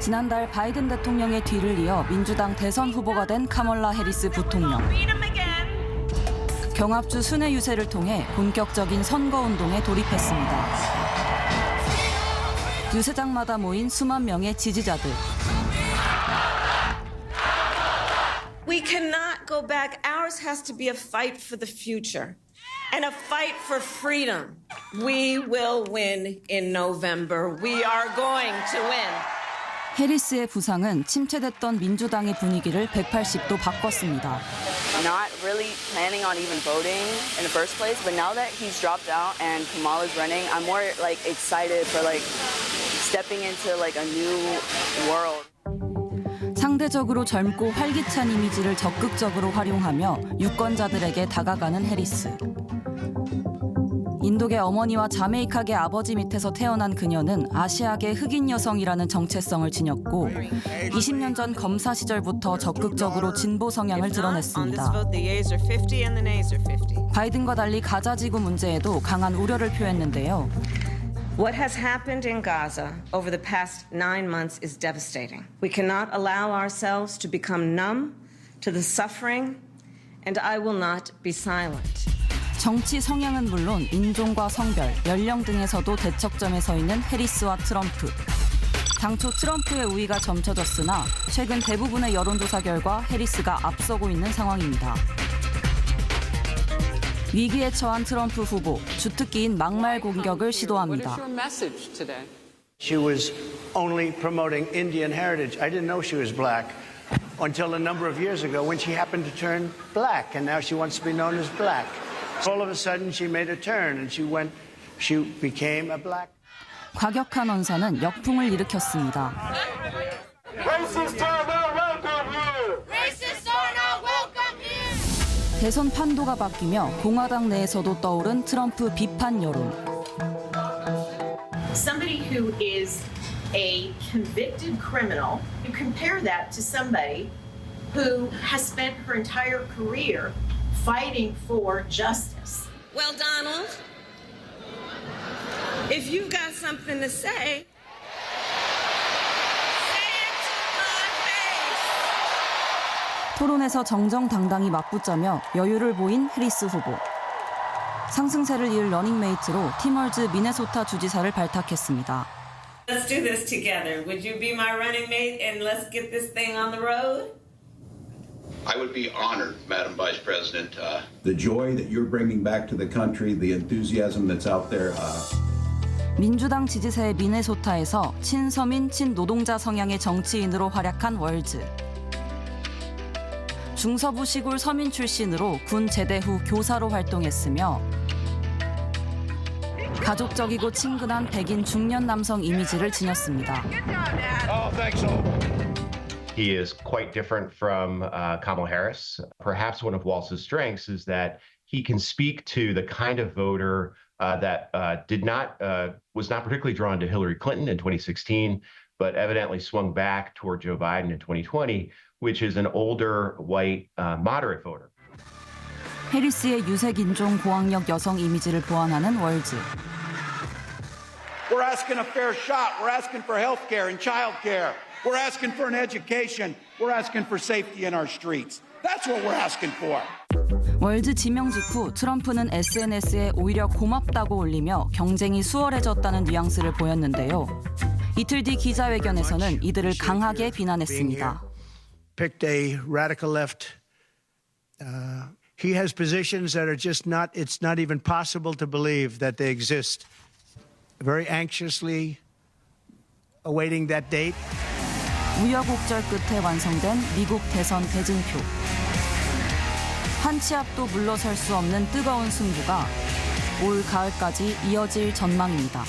지난달 바이든 대통령의 뒤를 이어 민주당 대선 후보가 된 카멀라 해리스 부통령. 경합주 순회 유세를 통해 본격적인 선거 운동에 돌입했습니다. 유세장마다 모인 수만 명의 지지자들. We cannot go back. Ours has to be a fight for the future and a fight for freedom. We will win in November. We are going to win. 해리스의 부상은 침체됐던 민주당의 분위기를 180도 바꿨습니다. not really planning on even voting in the first place. But now that he's dropped out and Kamala's running, I'm more like excited for like stepping into like a new world. 상대적으로 젊고 활기찬 이미지를 적극적으로 활용하며 유권자들에게 다가가는 해리스. 인도계 어머니와 자메이카계 아버지 밑에서 태어난 그녀는 아시아계 흑인 여성이라는 정체성을 지녔고 20년 전 검사 시절부터 적극적으로 진보 성향을 드러냈습니다. vote, the yeas are 50 and the nays are 50. 바이든과 달리 가자 지구 문제에도 강한 우려를 표했는데요. What has happened in Gaza over the past nine months is devastating. We cannot allow ourselves to become numb to the suffering, and I will not be silent. 정치 성향은 물론 인종과 성별, 연령 등에서도 대척점에 서 있는 해리스와 트럼프. 당초 트럼프의 우위가 점쳐졌으나 최근 대부분의 여론조사 결과 해리스가 앞서고 있는 상황입니다. 위기에 처한 트럼프 후보, 주특기인 막말 공격을 시도합니다. She was only promoting Indian heritage. I didn't know she was black until a number of years ago when she happened to turn black, and now she wants to be known as black. All of a sudden, she made a turn and she went, she became a black. 과격한 언사는 역풍을 일으켰습니다. Racists are not welcome here. Racists are not welcome here. 대선 판도가 바뀌며 공화당 내에서도 떠오른 트럼프 비판 여론. somebody who is a convicted criminal, you compare that to somebody who has spent her entire career fighting for justice. Well, Donald, if you've got something to say, say it to my face. 토론에서 정정당당히 맞붙자며 여유를 보인 해리스 후보. 상승세를 이을 러닝메이트로 티멀즈 미네소타 주지사를 발탁했습니다. Let's do this together. Would you be my running mate and let's get this thing on the road? I would be honored, Madam Vice President. Uh, the joy that you're bringing back to the country, the enthusiasm that's out there. Uh, 민주당 지지세의 미네소타에서 친서민 친노동자 성향의 정치인으로 활약한 월즈. 중서부 시골 서민 출신으로 군 제대 후 교사로 활동했으며 가족적이고 친근한 백인 중년 남성 이미지를 지녔습니다. Oh. He is quite different from uh, Kamala Harris. Perhaps one of Walz's strengths is that he can speak to the kind of voter uh, that uh, did not uh, was not particularly drawn to Hillary Clinton in 2016, but evidently swung back toward Joe Biden in 2020, which is an older white uh, moderate voter. 해리스의 유색 인종 고학력 여성 이미지를 보완하는 월즈. We're asking a fair shot. We're asking for health care and child care. We're asking for an education. We're asking for safety in our streets. That's what we're asking for. 월즈 지명 직후 트럼프는 SNS에 오히려 고맙다고 올리며 경쟁이 수월해졌다는 뉘앙스를 보였는데요. 이틀 뒤 기자회견에서는 이들을 강하게 비난했습니다. Picked a radical left. Uh, he has positions that are just not, it's not even possible to believe that they exist. Very anxiously awaiting that date. 우여곡절 끝에 완성된 미국 대선 대진표. 한치 앞도 물러설 수 없는 뜨거운 승부가 올 가을까지 이어질 전망입니다.